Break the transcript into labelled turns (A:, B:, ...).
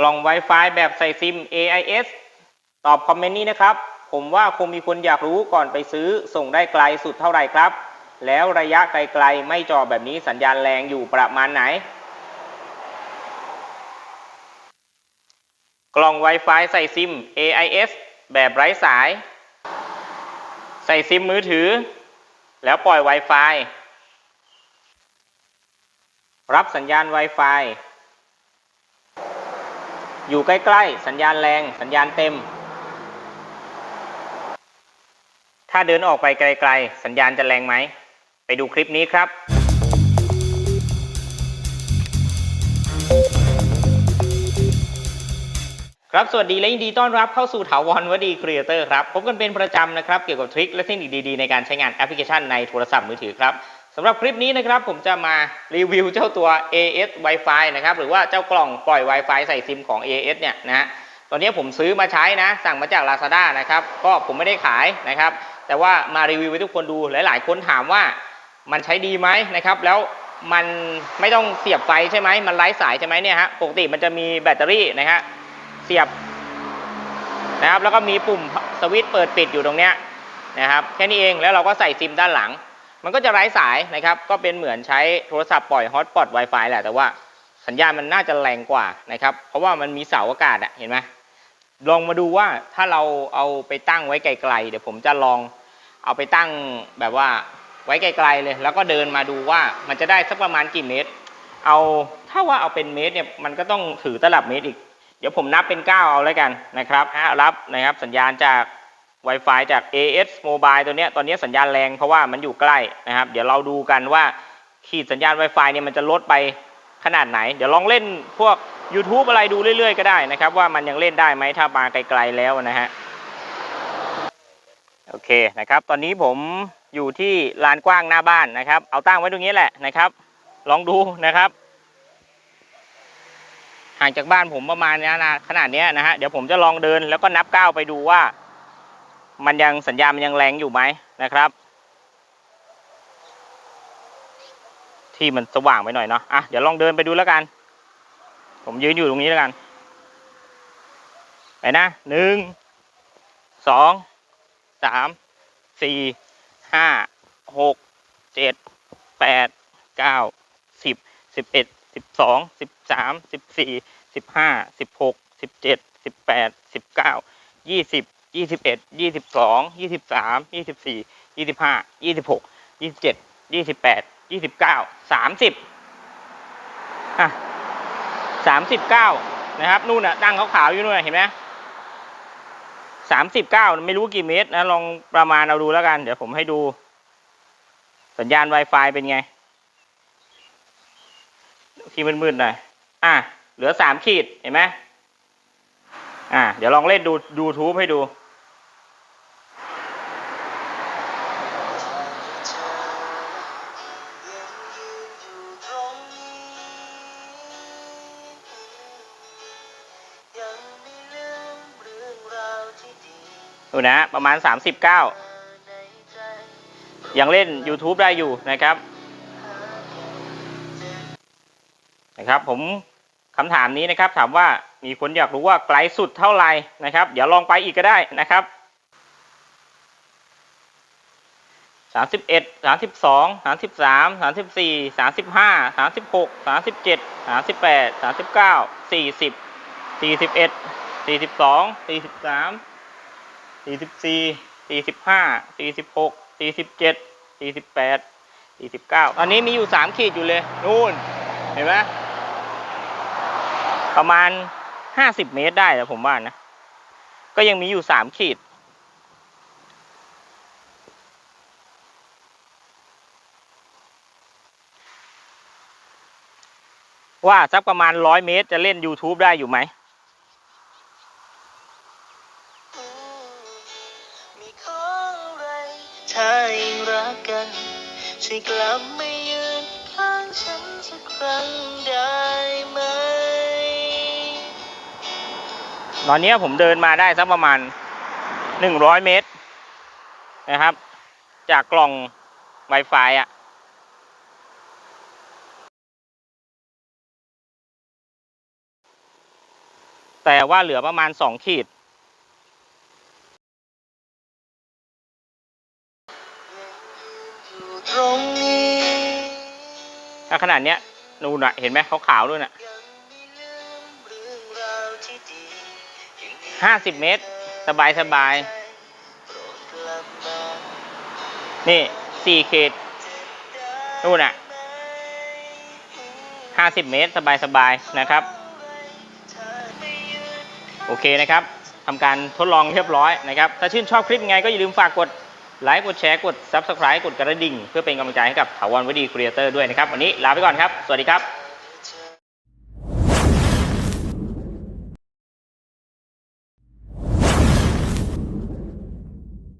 A: กล่อง Wi-Fi แบบใส่ซิม AIS ตอบคอมเมนต์นี้นะครับ ผมว่าคงมีคนอยากรู้ก่อนไปซื้อส่งได้ไกลสุดเท่าไหร่ครับ แล้วระยะไกลๆ ไม่จอแบบนี้สัญญาณแรงอยู่ประมาณไหน กล่อง Wi-Fi ใส่ซิม AIS แบบไร้สาย ใส่ซิมมือถือ แล้วปล่อย Wi-Fi รับสัญญาณ Wi-Fi อยู่ใกล้ๆ สัญญาณแรง สัญญาณเต็ม ถ้าเดินออกไปไกลๆ สัญญาณจะแรงไหม ไปดูคลิปนี้ครับ ครับ สวัสดีและยินดีต้อนรับเข้าสู่ถาวรวดีครีเอเตอร์ครับ พบกันเป็นประจำนะครับ เกี่ยวกับทริคและเทคนิคดีๆ ในการใช้งานแอปพลิเคชันในโทรศัพท์มือถือครับ สำหรับคลิปนี้นะครับผมจะมารีวิวเจ้าตัว AS Wi-Fi นะครับหรือว่าเจ้ากล่องปล่อย Wi-Fi ใส่ซิมของ AS เนี่ยนะฮะตอนนี้ผมซื้อมาใช้นะ สั่งมาจาก Lazada นะครับก็ผมไม่ได้ขายนะครับ แต่ว่ามารีวิวให้ทุกคนดูหลาย ๆ คนถามว่ามันใช้ดีไหมนะครับ แล้วมันไม่ต้องเสียบไฟใช่ไหมมันไร้สายใช่ไหมเนี่ยฮะปกติมันจะมีแบตเตอรี่นะฮะเสียบนะครับแล้วก็มีปุ่มสวิตช์เปิดปิดอยู่ตรงเนี้ยนะครับแค่นี้เองแล้วเราก็ใส่ซิมด้านหลัง มันก็จะไร้สายนะครับ ก็เป็นเหมือนใช้โทรศัพท์ปล่อยฮอต p อต Wi-Fi แหละ แต่ว่าสัญญาณมันน่าจะแรงกว่านะครับ เพราะว่ามันมีเสาอากาศอะเห็นไหมลองมาดูว่าถ้าเราเอาไปตั้งไว้ไกลๆ เดี๋ยวผมจะลองเอาไปตั้งแบบว่าไว้ไกลๆเลย แล้วก็เดินมาดูว่ามันจะได้สักประมาณกี่เมตร เอาถ้าว่าเอาเป็นเมตรเนี่ยมันก็ต้องถือตลับเมตรอีก เดี๋ยวผมนับเป็น 9 เอาแล้วกันนะครับรับนะครับสัญญาณจาก Wi-Fi จาก AS Mobile ตัวเนี้ยตอนนี้สัญญาณแรงเพราะว่ามันอยู่ใกล้นะครับ เดี๋ยวเราดูกันว่าขีดสัญญาณ Wi-Fi เนี่ยมันจะลดไปขนาดไหน เดี๋ยวลองเล่นพวก YouTube อะไรดูเรื่อยๆ ก็ได้นะครับ ว่ามันยังเล่นได้ไหมถ้ามาไกลๆแล้วนะฮะโอเคนะครับ ตอนนี้ผมอยู่ที่ลานกว้างหน้าบ้านนะครับ เอาตั้งไว้ตรงนี้แหละนะครับ ลองดูนะครับ ห่างจากบ้านผมประมาณนี้นะขนาดนี้นะฮะเดี๋ยวผมจะลองเดินแล้วก็นับก้าวไปดูว่า มันยังสัญญาณมันยังแรงอยู่ไหมนะครับ ที่มันสว่างไปหน่อยเนาะอะเดี๋ยวลองเดินไปดูแล้วกัน ผมยืนอยู่ตรงนี้แล้วกัน ไปนะหนึ่งสองสามสี่ห้าหกเจ็ดแปดเก้าสิบสิบเอ็ดสิบสองสิบสามสิบสี่สิบห้าสิบหกสิบเจ็ดสิบแปดสิบเก้ายี่สิบ ยี่สิบเอ็ดยี่สิบสองยี่สิบสามยี่สิบสี่ยี่สิบห้ายี่สิบหกยี่สิบเจ็ดยี่สิบแปดยี่สิบเก้าสามสิบอะสามสิบเก้านะครับนู่นน่ะตั้งขาวๆอยู่นู่นเห็นไหมสามสิบเก้าไม่รู้กี่เมตรนะลองประมาณเอาดูแล้วกัน เดี๋ยวผมให้ดู สัญญาณ Wi-Fi เป็นไง ที่มืดๆหน่อยอะเหลือสามขีดเห็นไหมอะเดี๋ยวลองเล่นดูดูทูบให้ดู ดูนะประมาณ 39 ยังเล่น YouTube ได้อยู่นะครับนะครับผมคำถามนี้นะครับถามว่ามีคนอยากรู้ว่าไกลสุดเท่าไหร่นะครับ เดี๋ยวลองไปอีกก็ได้นะครับสามสิบเอ็ดสามสิบสองสามสิบสามสามสิบสี่สามสิบห้าสามสิบหกสามสิบเจ็ดสามสิบแปดสามสิบเก้าสี่สิบสี่สิบเอ็ดสี่สิบสองสี่สิบสาม สี่สิบสี่สี่สิบห้าสี่สิบหกสี่สิบเจ็ดสี่สิบแปดสี่สิบเก้าตอนนี้มีอยู่สามขีดอยู่เลย นู่น เห็นไหมประมาณห้าสิบเมตรได้แล้วผมว่านะ ก็ยังมีอยู่สามขีดว่าสักประมาณร้อยเมตรจะเล่น YouTube ได้อยู่ไหม
B: ถ้ายังรักกันช่วยกลับมายืนข้างฉันสักครั้งได้ไหม
A: ตอนนี้ผมเดินมาได้สักประมาณหนึ่งร้อยเมตร นะครับ จากกล่อง Wi-Fi อะ่ะแต่ว่าเหลือประมาณ 2 ขีด
B: อยู่ตรงนี้
A: ถ้าขนาดเนี้ยนูนอะเห็นไหมขาวๆด้วยน่ะ
B: ยังไม่ลืมเรื่องราวที่ดียังมี
A: ห้าสิบเมตร สบายสบาย
B: โปรดกลับมา
A: ๆนี่สี่ขีดนู่นอะห้าสิบเมตร สบายสบายๆนะครับ
B: ถ้าไม่ยืน
A: โอเคนะครับทำการทดลองเรียบร้อยนะครับ ถ้าชื่นชอบคลิปยังไงก็อย่าลืมฝากกด ไลค์กดแชร์กด Subscribe กดกระดิ่ง เพื่อเป็นกำลังใจให้กับถาวรวดีครีเอเตอร์ด้วยนะครับ วันนี้ลาไปก่อนครับ สวัสดีครับ